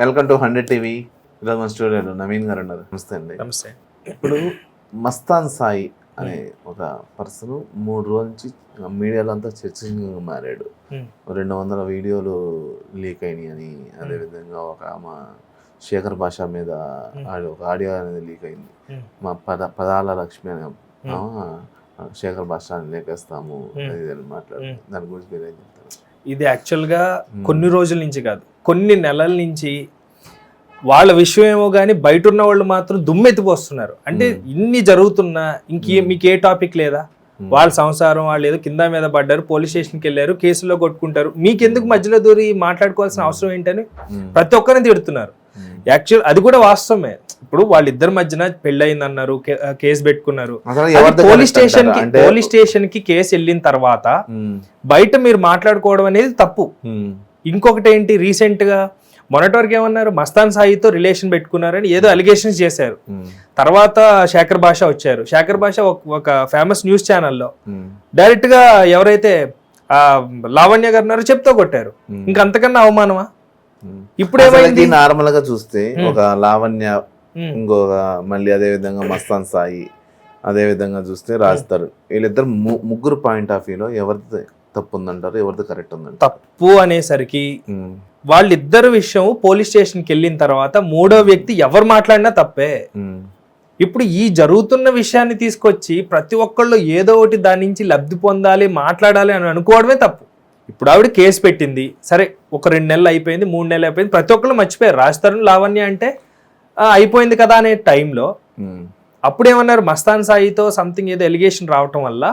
Welcome to hundred TV ఈరోజు మన స్టూడియోలో నవీన్ గారు ఉన్నారు. నమస్తే అండి. నమస్తే. ఇప్పుడు మస్తాన్ సాయి అనే ఒక పర్సన్ మూడు రోజుల నుంచి మీడియాలో అంతా చర్చనీయంగా మారాడు. రెండు వందల వీడియోలు లీక్ అయినాయి అని అదేవిధంగా ఒక మా శేఖర్ భాష మీద ఒక ఆడియో అనేది లీక్ అయింది. మా పద పదాల లక్ష్మి అనే శేఖర్ భాష అని లేకేస్తాము. అది మాట్లాడు. దాని గురించి మీరు ఏం చెప్తారు? ఇది యాక్చువల్గా. కొన్ని రోజుల నుంచి కాదు. కొన్ని నెలల నుంచి వాళ్ళ విషయం ఏమో కానీ బయట ఉన్న వాళ్ళు మాత్రం దుమ్మెత్తిపోస్తున్నారు అంటే. ఇన్ని జరుగుతున్నా ఇంకే. మీకు ఏ టాపిక్ లేదా. వాళ్ళ సంసారం వాళ్ళు ఏదో కింద మీద పడ్డారు పోలీస్ స్టేషన్కి వెళ్ళారు కేసులో కొట్టుకుంటారు మీకెందుకు మధ్యలో దూరి మాట్లాడుకోవాల్సిన అవసరం ఏంటని. ప్రతి ఒక్కరిని తిడుతున్నారు. యాక్చువల్ అది కూడా వాస్తవమే ఇప్పుడు వాళ్ళిద్దరి మధ్యన పెళ్ళయింది అన్నారు కేసు పెట్టుకున్నారు పోలీస్ స్టేషన్? కి పోలీస్ స్టేషన్కి కేసు వెళ్ళిన తర్వాత. బయట మీరు మాట్లాడుకోవడం అనేది తప్పు. ఇంకొకటి ఏంటి రీసెంట్గా మొన్నటి వరకు ఏమన్నారు మస్తాన్ సాయితో రిలేషన్ పెట్టుకున్నారని ఏదో అలిగేషన్స్ చేశారు. తర్వాత శేఖర్ భాష వచ్చారు శేఖర్ భాష ఒక- ఫేమస్ న్యూస్ ఛానల్లో Hmm. డైరెక్ట్గా ఎవరైతే ఆ లావణ్య గారు ఉన్నారో చెప్తూ కొట్టారు. ఇంకా అంతకన్నా అవమానమా. ఇప్పుడు ఏమైంది నార్మల్గా చూస్తే. ఒక లావణ్య ఇంకొక మళ్ళీ అదే విధంగా మస్తాన్ సాయి అదే విధంగా చూస్తే రాస్తారు వీళ్ళిద్దరు ముగ్గురు పాయింట్ ఆఫ్ వ్యూలో ఎవరిది తప్పు ఉందంటారు ఎవరిది కరెక్ట్ ఉందంటారు? తప్పు అనేసరికి. వాళ్ళిద్దరు విషయం పోలీస్ స్టేషన్కి వెళ్ళిన తర్వాత మూడో వ్యక్తి ఎవరు మాట్లాడినా తప్పే. ఇప్పుడు ఈ జరుగుతున్న విషయాన్ని తీసుకొచ్చి ప్రతి ఒక్కళ్ళు ఏదో ఒకటి దాని నుంచి లబ్ధి పొందాలి మాట్లాడాలి అని అనుకోవడమే తప్పు. ఇప్పుడు ఆవిడ కేసు పెట్టింది. సరే ఒక రెండు నెలలు అయిపోయింది మూడు నెలలు అయిపోయింది ప్రతి ఒక్కళ్ళు మర్చిపోయారు. రాజతరుణ్ లావణ్య అంటే "ఆ, అయిపోయింది కదా అనే టైంలో. అప్పుడు ఏమన్నారు మస్తాన్ సాయితో సంథింగ్ ఏదో ఎలిగేషన్ రావటం వల్ల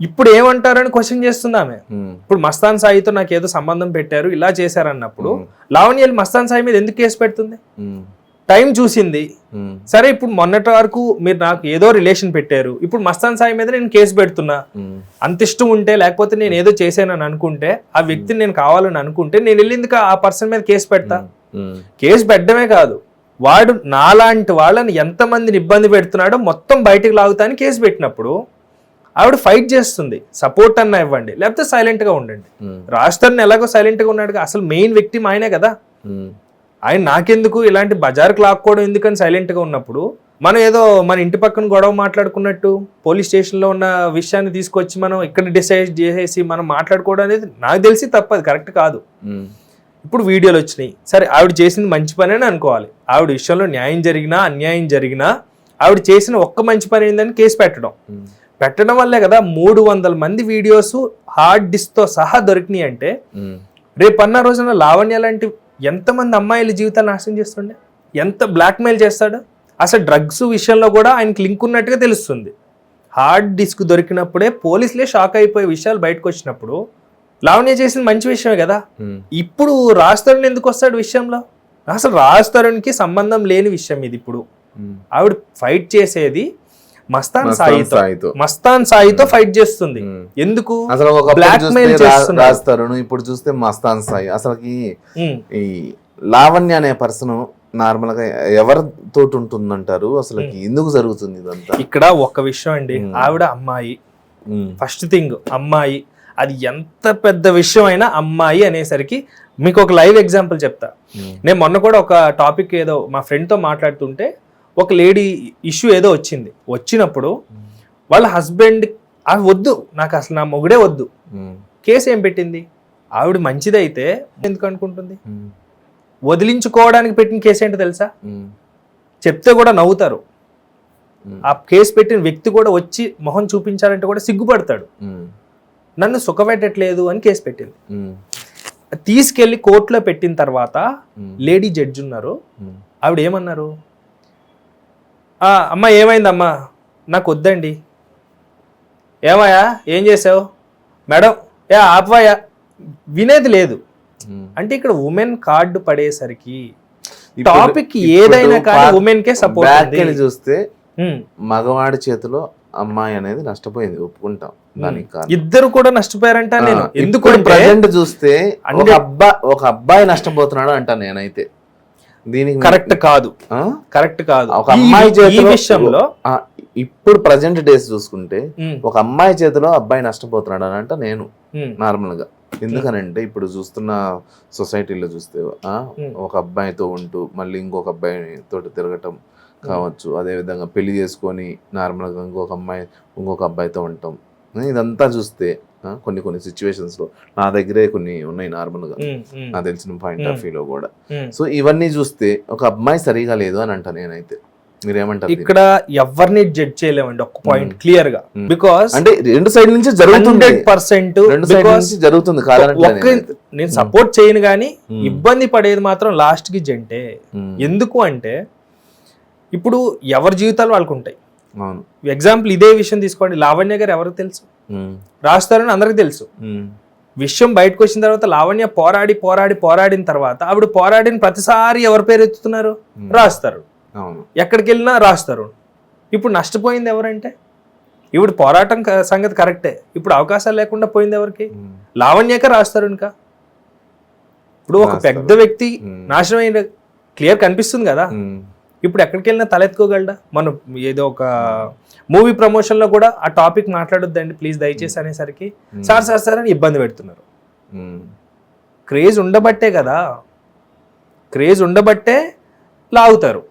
ఇప్పుడు ఏమంటారని క్వశ్చన్ చేస్తుంది ఆమె Hmm. ఇప్పుడు మస్తాన్ సాయితో నాకు ఏదో సంబంధం పెట్టారు ఇలా చేశారన్నప్పుడు Hmm. లావణ్య వెళ్ళి మస్తాన్ సాయి మీద ఎందుకు కేసు పెడుతుంది. టైం చూసింది. సరే ఇప్పుడు మొన్నటి వరకు మీరు నాకు ఏదో రిలేషన్ పెట్టారు ఇప్పుడు మస్తాన్ సాయి మీద నేను కేసు పెడుతున్నా. అంత ఇష్టం ఉంటే లేకపోతే నేను ఏదో చేశానని అనుకుంటే ఆ వ్యక్తిని నేను కావాలని అనుకుంటే నేను వెళ్ళింది ఆ పర్సన్ మీద కేసు పెడతా. కేసు పెట్టడమే కాదు వాడు నాలాంటి వాళ్ళని ఎంతమందిని ఇబ్బంది పెడుతున్నాడో మొత్తం బయటకు లాగుతాని కేసు పెట్టినప్పుడు ఆవిడ ఫైట్ చేస్తుంది. సపోర్ట్ అన్న ఇవ్వండి. లేకపోతే silent గా ఉండండి. రాష్ట్రాన్ని ఎలాగో silent గా ఉన్నాడు అసలు మెయిన్ వ్యక్తి ఆయనే కదా. ఆయన నాకెందుకు ఇలాంటి బజార్కి లాక్కోవడం ఎందుకని సైలెంట్గా ఉన్నప్పుడు మనం ఏదో మన ఇంటి పక్కన గొడవ మాట్లాడుకున్నట్టు పోలీస్ స్టేషన్లో ఉన్న విషయాన్ని తీసుకొచ్చి మనం ఇక్కడ డిసైడ్ చేసేసి మనం మాట్లాడుకోవడం అనేది నాకు తెలిసి తప్పదు. కరెక్ట్ కాదు. ఇప్పుడు వీడియోలు వచ్చినాయి. సరే ఆవిడ చేసింది మంచి పని అని అనుకోవాలి. ఆవిడ విషయంలో న్యాయం జరిగినా అన్యాయం జరిగినా ఆవిడ చేసిన ఒక్క మంచి పని ఏందని కేసు పెట్టడం. పెట్టడం వల్లే కదా మూడు వందల మంది వీడియోస్ హార్డ్ డిస్క్తో సహా దొరికినాయి అంటే. రేపు అన్న రోజున లావణ్య లాంటి ఎంతమంది అమ్మాయిల జీవితాలు నాశనం చేస్తుండే ఎంత బ్లాక్మెయిల్ చేస్తాడు అసలు డ్రగ్స్ విషయంలో కూడా ఆయనకి లింక్ ఉన్నట్టుగా తెలుస్తుంది హార్డ్ డిస్క్ దొరికినప్పుడే పోలీసులే షాక్ అయిపోయే విషయాలు బయటకు వచ్చినప్పుడు లావణ్య చేసిన మంచి విషయమే కదా. ఇప్పుడు రాజ్ తరుణ్ ఎందుకు వస్తాడు విషయంలో అసలు రాజ్ తరుణ్కి సంబంధం లేని విషయం ఇది ఇప్పుడు. ఆవిడ ఫైట్ చేసేది మస్తాన్ సాయితో. మస్తాన్ సాయితో ఫైట్ చేస్తుంది. ఎందుకు అసలు ఒక Blackmail చేస్తున్నాడు. రాస్తారు ఇప్పుడు చూస్తే మస్తాన్ సాయి అసలుకి ఉమ్, ఈ లావణ్య అనే పర్సన్ నార్మల్గా ఎవరితోటి ఉంటుందంటారు అసలుకి ఎందుకు జరుగుతుంది ఇదంతా ఇక్కడ ఒక విషయం అండి. ఆవిడ అమ్మాయి. ఫస్ట్ థింగ్ అమ్మాయి అది ఎంత పెద్ద విషయం అయినా అమ్మాయి అనేసరికి మీకు ఒక లైవ్ ఎగ్జాంపుల్ చెప్తా. నేను మొన్న కూడా ఒక టాపిక్ ఏదో మా ఫ్రెండ్తో మాట్లాడుతుంటే ఒక లేడీ ఇష్యూ ఏదో వచ్చింది వచ్చినప్పుడు వాళ్ళ హస్బెండ్ వద్దు నాకు అసలు నా మొగుడే వద్దు. కేసు ఏం పెట్టింది ఆవిడ మంచిదైతే ఎందుకు అనుకుంటుంది. వదిలించుకోవడానికి పెట్టిన కేసు ఏంటో తెలుసా. చెప్తే కూడా నవ్వుతారు. ఆ కేసు పెట్టిన వ్యక్తి కూడా వచ్చి మొహం చూపించాలంటే కూడా సిగ్గుపడతాడు. నన్ను సుఖపెట్టట్లేదు అని కేసు పెట్టింది. తీసుకెళ్ళి కోర్టులో పెట్టిన తర్వాత. లేడీ జడ్జి ఉన్నారు. ఆవిడ ఏమన్నారు "ఆ, అమ్మా ఏమైందమ్మా? నాకు వద్దండి. ఏమయ్యా ఏం చేసావు? మేడం ఏ ఆపవాయా వినేది లేదు. అంటే ఇక్కడ ఉమెన్ కార్డు పడేసరికి టాపిక్ ఏదైనా కానీ ఉమెన్ కే సపోర్ట్ చూస్తే మగవాడి చేతిలో అమ్మాయి అనేది నష్టపోయింది ఒప్పుకుంటాం. దానికి ఇద్దరు కూడా నష్టపోయారంట నేను. ఎందుకంటే ప్రజెంట్ చూస్తే ఒక అన్ని- అబ్బా ఒక అబ్బాయి నష్టపోతున్నాడు అంట నేనైతే. దీనికి కరెక్ట్ కాదు? కరెక్ట్ కాదు. ఒక అమ్మాయి చేతిలో విషయంలో ఇప్పుడు ప్రజెంట్ డేస్ చూసుకుంటే ఒక అమ్మాయి చేతిలో అబ్బాయి నష్టపోతున్నాడు అని అంట నేను నార్మల్గా ఎందుకనంటే ఇప్పుడు చూస్తున్న సొసైటీలో చూస్తే. ఒక అబ్బాయితో ఉంటూ మళ్ళీ ఇంకొక అబ్బాయి తోటి తిరగటం కావచ్చు. అదే విధంగా పెళ్ళి చేసుకొని నార్మల్గా ఇంకొక అమ్మాయి ఇంకొక అబ్బాయితో ఉంటాం ఇదంతా చూస్తే కొన్ని కొన్ని సిచ్యువేషన్స్లో నా దగ్గరే కొన్ని ఉన్నాయి నార్మల్గా ఉమ్, ఉమ్, నాకు తెలిసిన పాయింట్ ఆఫ్ వ్యూలో కూడా. సో ఇవన్నీ చూస్తే ఒక అమ్మాయి సరిగా లేదు అని అంట నేనైతే మీరేమంటారు? ఇక్కడ ఎవరిని జడ్జ్ చేయలేమండి ఒక పాయింట్. క్లియర్గా. బికాస్ అంటే రెండు సైడ్ నుంచి జరుగుతుంది పర్సెంట్ రెండు సైడ్ నుంచి జరుగుతుంది. నేను సపోర్ట్ చేయను కానీ. ఇబ్బంది పడేది మాత్రం లాస్ట్కి జంటే. ఎందుకు అంటే ఇప్పుడు ఎవరి జీవితాలు వాళ్ళకు ఉంటాయి అవును ఎగ్జాంపుల్ ఇదే విషయం తీసుకోండి లావణ్య గారు ఎవరికి తెలుసు. రాస్తారని అందరికి తెలుసు. విషయం బయటకు వచ్చిన తర్వాత లావణ్య పోరాడి పోరాడి పోరాడిన తర్వాత ఆవిడ పోరాడిన ప్రతిసారి ఎవరి పేరు ఎత్తుతున్నారు. రాస్తారు ఎక్కడికి వెళ్ళినా రాస్తారు ఇప్పుడు నష్టపోయింది ఎవరంటే ఇప్పుడు పోరాటం సంగతి కరెక్టే ఇప్పుడు అవకాశాలు లేకుండా పోయింది ఎవరికి. లావణ్యకే రాస్తారు ఇంకా ఇప్పుడు ఒక. పెద్ద వ్యక్తి. నాశనం అయిన క్లియర్ కనిపిస్తుంది కదా. ఇప్పుడు ఎక్కడికి వెళ్ళినా తలెత్తుకోగలడా? మనం ఏదో ఒక మూవీ ప్రమోషన్లో కూడా ఆ టాపిక్ మాట్లాడొద్దండి ప్లీజ్ దయచేసి అనేసరికి. సార్ సార్ సార్ అని ఇబ్బంది పెడుతున్నారు. క్రేజ్ ఉండబట్టే కదా క్రేజ్ ఉండబట్టే లాగుతారు.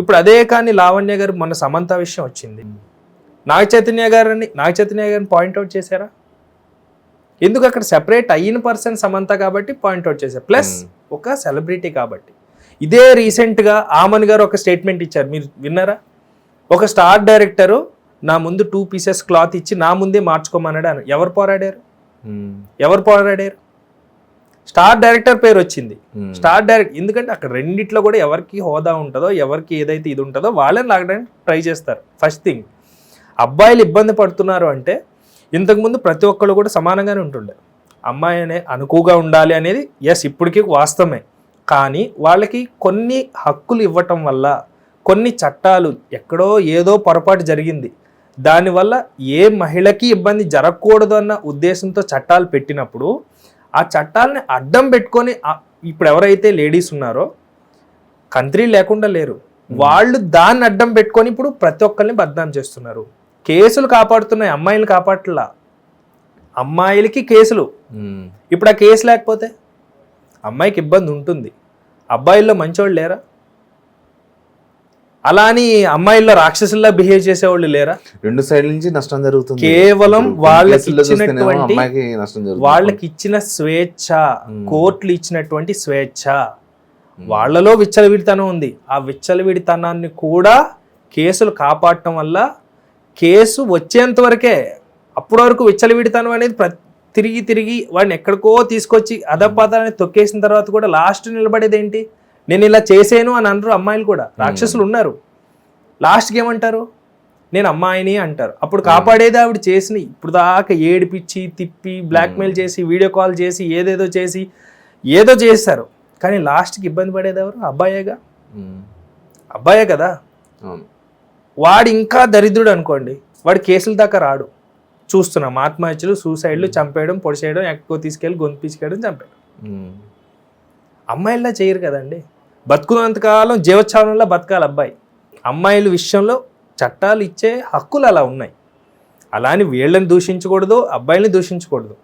ఇప్పుడు అదే కానీ లావణ్య గారు మన సమంత విషయం వచ్చింది. నాగ చైతన్య గారిని నాగ చైతన్య గారిని పాయింట్అవుట్ చేశారా? ఎందుకు అక్కడ సెపరేట్ అయిన పర్సన్ సమంత కాబట్టి పాయింట్అవుట్ చేశారు? ప్లస్. ఒక సెలబ్రిటీ కాబట్టి. ఇదే రీసెంట్గా ఆమన్ గారు ఒక స్టేట్మెంట్ ఇచ్చారు. మీరు విన్నారా? ఒక స్టార్ డైరెక్టరు నా ముందు టూ పీసెస్ క్లాత్ ఇచ్చి నా ముందే మార్చుకోమన్నాడు అని. ఎవరు పోరాడారు. ఎవరు పోరాడారు? స్టార్ డైరెక్టర్ పేరు వచ్చింది. స్టార్ డైరెక్ట్ ఎందుకంటే అక్కడ రెండిట్లో కూడా ఎవరికి హోదా ఉంటుందో ఎవరికి ఏదైతే ఇది ఉంటుందో వాళ్ళని లాగడానికి ట్రై చేస్తారు. ఫస్ట్ థింగ్ అబ్బాయిలు ఇబ్బంది పడుతున్నారు అంటే ఇంతకుముందు ప్రతి ఒక్కళ్ళు కూడా సమానంగానే ఉంటుండే. అమ్మాయి అనే అనుకువగా ఉండాలి అనేది ఎస్ ఇప్పటికీ వాస్తవమే. కానీ వాళ్ళకి కొన్ని హక్కులు ఇవ్వటం వల్ల కొన్ని చట్టాలు ఎక్కడో ఏదో పొరపాటు జరిగింది. దానివల్ల ఏ మహిళకి ఇబ్బంది జరగకూడదు అన్న ఉద్దేశంతో చట్టాలు పెట్టినప్పుడు ఆ చట్టాలని అడ్డం పెట్టుకొని ఇప్పుడు ఎవరైతే లేడీస్ ఉన్నారో కంట్రీ లేకుండా లేరు. వాళ్ళు దాన్ని అడ్డం పెట్టుకొని ఇప్పుడు ప్రతి ఒక్కరిని బద్నాం చేస్తున్నారు. కేసులు కాపాడుతున్నాయి అమ్మాయిలు కాపాడట్లా. అమ్మాయిలకి కేసులు. ఇప్పుడు ఆ కేసు లేకపోతే? అమ్మాయికి ఇబ్బంది ఉంటుంది. అబ్బాయిల్లో మంచోళ్ళు లేరా? అలా అని అమ్మాయిల్లో రాక్షసుల్లా బిహేవ్ చేసేవాళ్ళు లేరా? రెండు సైడ్ నుంచి నష్టం జరుగుతుంది. కేవలం వాళ్ళకి ఇచ్చినటువంటి వాళ్ళకి ఇచ్చిన స్వేచ్ఛ. కోర్టులు ఇచ్చినటువంటి స్వేచ్ఛ. వాళ్ళలో విచ్చలవిడితనం ఉంది. ఆ విచ్చలవిడితనాన్ని కూడా కేసులు కాపాడటం వల్ల కేసు వచ్చేంత వరకే అప్పటి వరకు విచ్చలవిడితనం అనేది ప్ర తిరిగి తిరిగి వాడిని ఎక్కడికో తీసుకొచ్చి అధపాతాన్ని తొక్కేసిన తర్వాత కూడా లాస్ట్ నిలబడేది ఏంటి నేను ఇలా చేసాను అని అనరు అమ్మాయిలు కూడా. రాక్షసులు ఉన్నారు. లాస్ట్కి ఏమంటారు? నేను అమ్మాయిని అంటారు. అప్పుడు కాపాడేది ఆవిడ చేసిన ఇప్పుడు దాకా ఏడిపిచ్చి తిప్పి బ్లాక్మెయిల్ చేసి వీడియో కాల్ చేసి ఏదేదో చేసి ఏదో చేస్తారు. కానీ లాస్ట్కి ఇబ్బంది పడేది ఎవరు? అబ్బాయేగా. అబ్బాయే కదా? వాడు ఇంకా దరిద్రుడు అనుకోండి. వాడు కేసుల దాకా రాడు. చూస్తున్నాం. ఆత్మహత్యలు సూసైడ్లు చంపేయడం పొడిచేయడం ఎక్కువ తీసుకెళ్ళి గొంతు పీసుకేయడం చంపేయడం. ఉమ్. అమ్మాయిలా చేయరు కదండి. బతుకున్నంతకాలం జీవోత్సవంలో బతకాలి అబ్బాయి. అమ్మాయిల విషయంలో చట్టాలు ఇచ్చే హక్కులు అలా ఉన్నాయి. అలా అని వీళ్ళని దూషించకూడదు అబ్బాయిల్ని దూషించకూడదు.